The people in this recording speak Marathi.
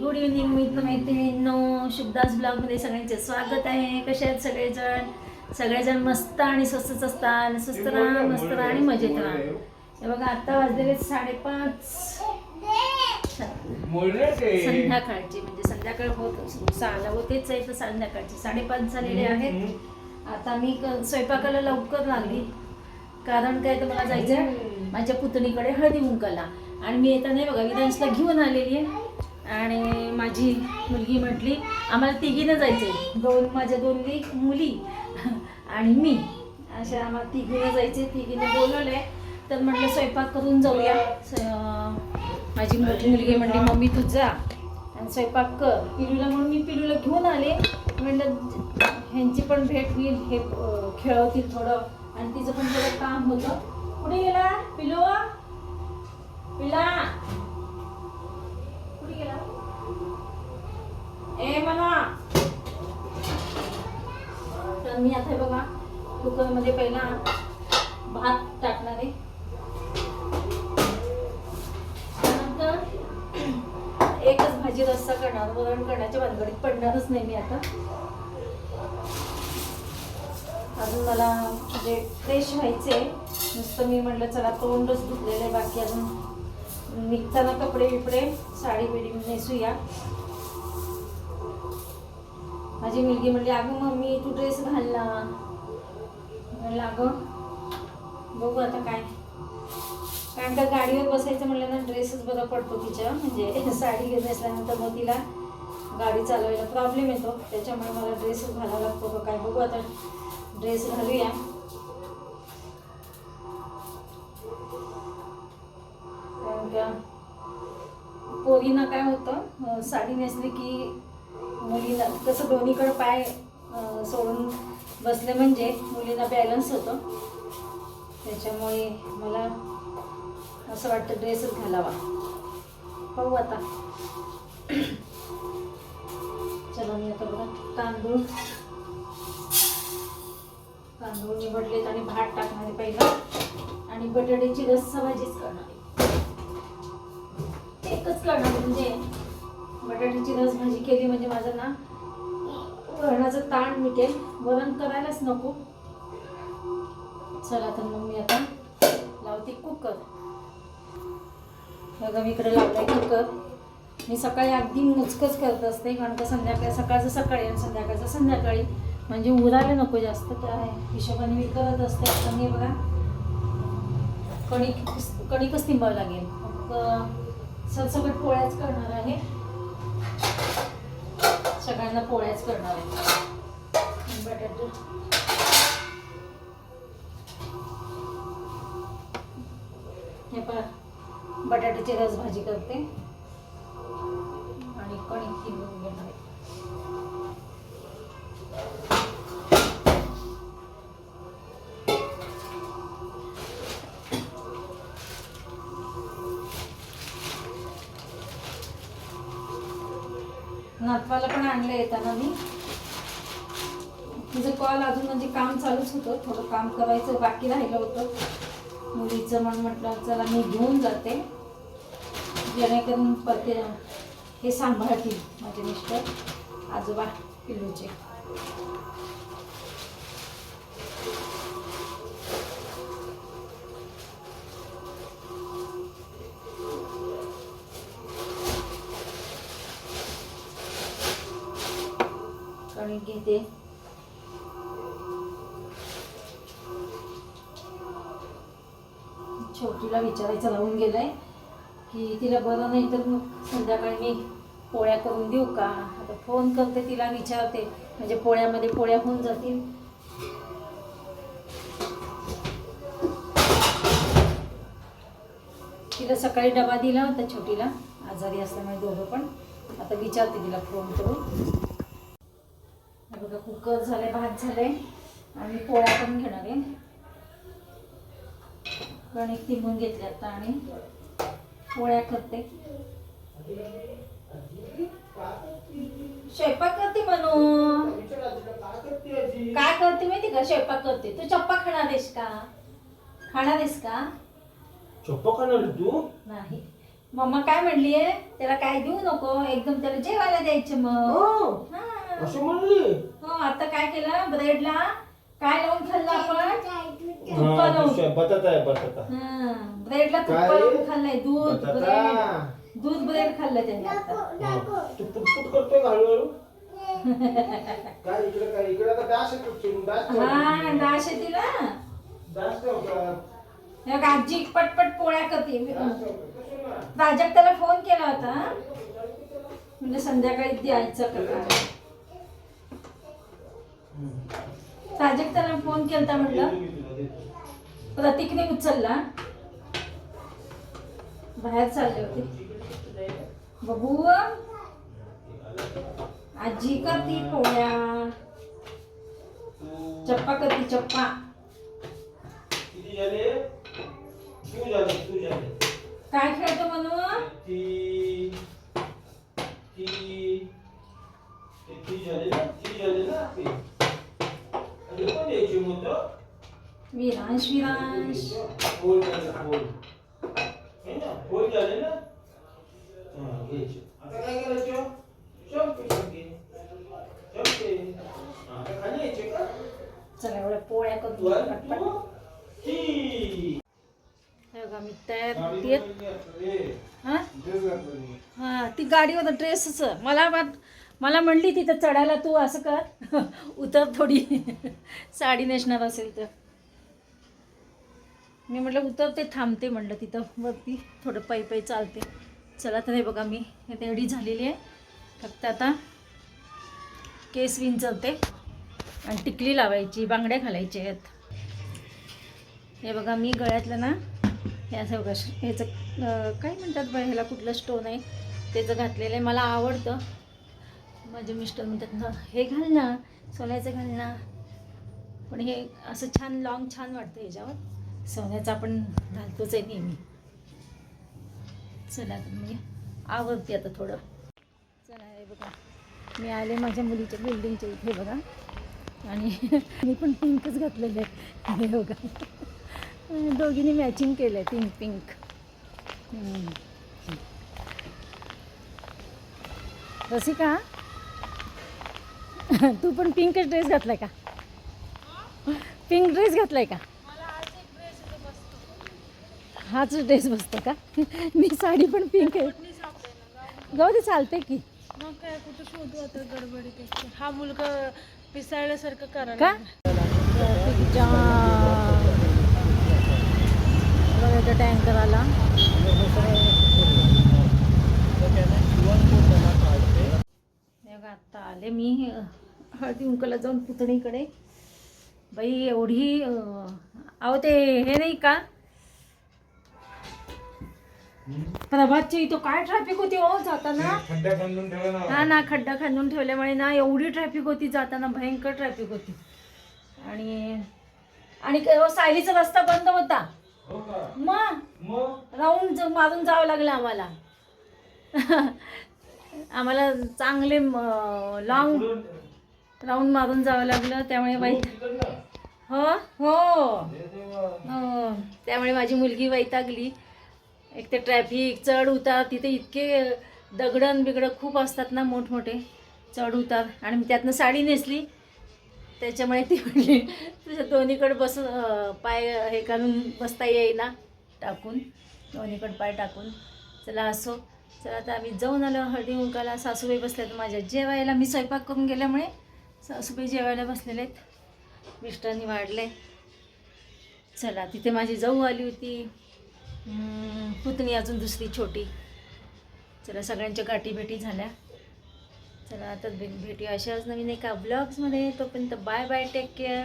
गुड इव्हनिंग मित्र मैत्रिणींनो शुभदास ब्लॉगमध्ये सगळ्यांचे स्वागत आहे. कसे आहेत सगळेजण? सगळेजण मस्त आणि स्वस्तच असतात. स्वस्त राहा मस्त राहा आणि मजेत राहा. हे बघा आता वाजलेले साडेपाच. संध्याकाळची म्हणजे संध्याकाळ होत सहाला होतेच आहे तर संध्याकाळची साडेपाच झालेले आहेत. आता मी स्वयंपाकाला लवकर लागली. कारण काय तर मला जायचं माझ्या पुतणीकडे हळदी कुंकाला आणि मी येताना बघा विधांशला घेऊन आलेली आहे. आणि माझी मुलगी म्हटली आम्हाला तिघीनं जायचं आहे दोन माझ्या दोन मुली आणि मी. अशा आम्हाला तिघीनं जायचे तिघीनं बोलवलं आहे तर म्हटलं स्वयंपाक करून जाऊया. माझी मोठी मुलगी म्हणली मम्मी तू जा आणि स्वयंपाक कर. पिलूला म्हणून मी पिलूला घेऊन आले. म्हटलं ह्यांची पण भेट होईल हे खेळवतील थोडं. आणि तिचं पण थोडं काम होतं. कुठे गेला पिलू? पिला. ए म्हणा तर मी आता हे बघा कुकरमध्ये पहिला भात टाकणार आहे त्यानंतर एकच भाजी रस्सा करणार वरण करण्याच्या भानगडीत पडणारच नाही मी आता अजून मला म्हणजे फ्रेश व्हायचे नुसतं मी म्हटलं चला तोंडच धुतलेलं आहे बाकी अजून निघताना कपडे बिपडे साडी बिडी नेसूया. माझी मुलगी म्हणली अगं मम्मी तू ड्रेस घाल ना. म्हणलं अगं बघू आता काय. कारण का गाडीवर बसायचं म्हणलं ना ड्रेसच बरा पडतो तिच्या म्हणजे साडी घेत असल्यानंतर मग तिला गाडी चालवायला प्रॉब्लेम येतो. त्याच्यामुळे मला ड्रेसच घालावा लागतो का काय बघू आता. ड्रेस घालूया. कारण का पोरींना काय होतं साडी नेसली की तसं दोन्हीकडं पाय सोडून बसले म्हणजे मुलीला बॅलन्स होतं. त्याच्यामुळे मला असं वाटतं ड्रेसच घालावा. पाहू आता. चला मी आता बघा तांदूळ. तांदूळ निवडलेत आणि भात टाकणार पहिला. आणि बटाट्याची रस्सा भाजीच करणार एकच करणार म्हणजे बटाट्याची रस भाजी केली म्हणजे माझं ना वरणाचं ताण मिटेल वरण करायलाच नको. चला तर मग मी आता लावते कुकर. बघा मी इकडे लावलाय कुकर. मी सकाळी अगदी मुचकच करत असते कारण का संध्याकाळी सकाळचं सकाळी आणि संध्याकाळचं संध्याकाळी. म्हणजे उरायला नको जास्त त्या हिशोबाने मी करत असते. आता मी बघा कणिक कणिकच तिंबावं लागेल. मग सरसकट पोळ्याच करणार आहे. सगळ्यांना पोळ्याच करणार आहे. बटाटे. हे पहा बटाट्याची रस भाजी करते. आणि कणिक तिंबून घेणार आहे. नातवाला पण आणलं येताना मी. तिचं कॉल अजून म्हणजे काम चालूच होतं. थोडं काम करायचं बाकी राहिलं होतं. मुलीचं मन म्हटलं चला मी घेऊन जाते. जेणेकरून परते हे सांभाळतील माझे मिस्टर. आजोबा पिल्लूचे. कणिक घेते. छोटीला विचारायचं राहून गेलंय की तिला बरं नाही तर मग संध्याकाळी मी पोळ्या करून देऊ का? आता फोन करते तिला विचारते. म्हणजे पोळ्यामध्ये पोळ्या होऊन जातील. तिला सकाळी डबा दिला होता छोटीला. आजारी असल्यामुळे दोघं पण. आता विचारते तिला फोन करून. कुकर झाले भात झाले. आणि पोळ्या पण घेणार आहे. कणिक तिंबून घेतले आता आणि पोळ्या करते. स्वयंपाक करते म्हणू काय करते माहिती का? स्वयंपाक करते. तू चप्पा खाणार आहेस का? खाणार आहेस का? चप्पा खाणार तू? नाही. मम्मा काय म्हणलीये? त्याला काय देऊ नको? एकदम त्याला जेवायला द्यायचं मग. हो. हा. असं म्हणली? हो आता काय केलं? ब्रेडला काय लावून खाल्लं आपण? तुप्पा हा, लावून. दुसऱ्या बटाटा आहे बटाटा. हा, ब्रेडला तुप्पा काय? लावून खाल्लंय दूध बटाटा. ब्रेड. दूध ब्रेड खाल्लं त्याने आता. हा. तू पुटपुट करतोय का हळूहळू? काय इकडे काय इकडे? आता डास येतो चिरून डास हा डाश येते ना. डास ठेवतात हे बघ, आजी पटपट पोळ्या करते. डास ठेवतात कशाला? प्राजक्ताला फोन केला होता. म्हणजे संध्याकाळी द्यायचं का काय प्राजक्ताला फोन केलता म्हटलं. प्रतीकने उचलला. बाहेर चालले होते. बघू आजी करती पोळ्या. तू चप्पा करती चप्पा. काय खेळतो ते ती झाले ना ती झाले ना ती आणि कोण द्यायची मग तो? विरांश विरांश पोल झाले पोल हे ना झाले ना हा घ्यायचे आता काय करायचं चमके चमके चमके आता खाली यायचे का चला एवढ्या पोळ्या करतो पटपट. हे मी तयार होतीये. रे हा? हा ती गाडीवर ड्रेसच. मला मला म्हणली तिथं चढायला तू असं कर. उतर थोडी. साडी नेसणार असेल तर. मी म्हटलं उतरते थांबते म्हटलं तिथं. वरती थोडं पायी पायी चालते. चला तर हे बघा मी हे तेवढी झालेली आहे. फक्त आता केस विंचवते आणि टिकली लावायची बांगड्या घालायच्या आहेत. हे बघा मी गळ्यातलं ना हे असं बघा ह्याचं काय म्हणतात बा ह्याला कुठलं स्टोन आहे त्याचं घातलेलं आहे. मला आवडतं. माझे मिस्टर म्हणतात ना हे घाल ना सोन्याचं घाल ना. पण हे असं छान लॉंग छान वाटतं ह्याच्यावर. सोन्याचं आपण घालतोच आहे नेहमी. चला तर मी आवडते आता थोडं. चला हे बघा. मी आले माझ्या मुलीच्या बिल्डिंगच्या इथे बघा. आणि मी पण पिंकच घातलेलं आहे हे बघा. दोघींनी मॅचिंग केलं आहे पिंक पिंक हम्म. रसिका? तू पण पिंकच ड्रेस घातलाय का पिंक ड्रेस घातलाय का हाच ड्रेस बसतो का मी साडी पण पिंक आहे जाऊ दे चालते की मग काय कुठं शोधू आता गडबडीत हा मुलगा पिसाळल्यासारखं करायला का टँकर आला हे बघा आत्ता आले. मी हळदी कुंकला जाऊन पुतणीकडे. बाई एवढी अहो ते हे नाही का? प्रभातच्या इथं काय ट्रॅफिक होती हो जाताना? हा ना. खड्डा खांदून ठेवल्यामुळे ना एवढी ट्रॅफिक होती जाताना भयंकर ट्रॅफिक होती. आणि आणि सायलीचा रस्ता बंद होता. हो मग? राऊंड मारून जावं लागलं आम्हाला. आम्हाला चांगले लॉंग राऊंड मारून जावं लागलं. त्यामुळे वाईट तिकडनं. हो हो. हे. हो. त्यामुळे माझी मुलगी वैतागली. एक ते ट्रॅफिक चढ उतार तिथे इतके दगडण बिगडं खूप असतात ना मोठमोठे. चढ उतार. आणि मी त्यातनं साडी नेसली. त्याच्यामुळे ती म्हणली तुझ्या दोन्हीकडे बस पाय हे करून बसता येईना टाकून. दोन्हीकडे पाय टाकून. चला असो. चला आता आम्ही जाऊन आलो हळदी कुंकाला. सासूबाई बसल्यात माझ्या. जेवायला मी स्वयंपाक करून गेल्यामुळे सासूबाई जेवायला बसलेले आहेत. मिस्टरांनी वाढले. चला तिथे माझी जाऊ आली होती. पुतणी अजून दुसरी छोटी. चला सगळ्यांच्या गाठीभेटी झाल्या. चला आता भेटी भेटूया अशाच नवीन एका ब्लॉग्समध्ये तोपर्यंत बाय बाय टेक केअर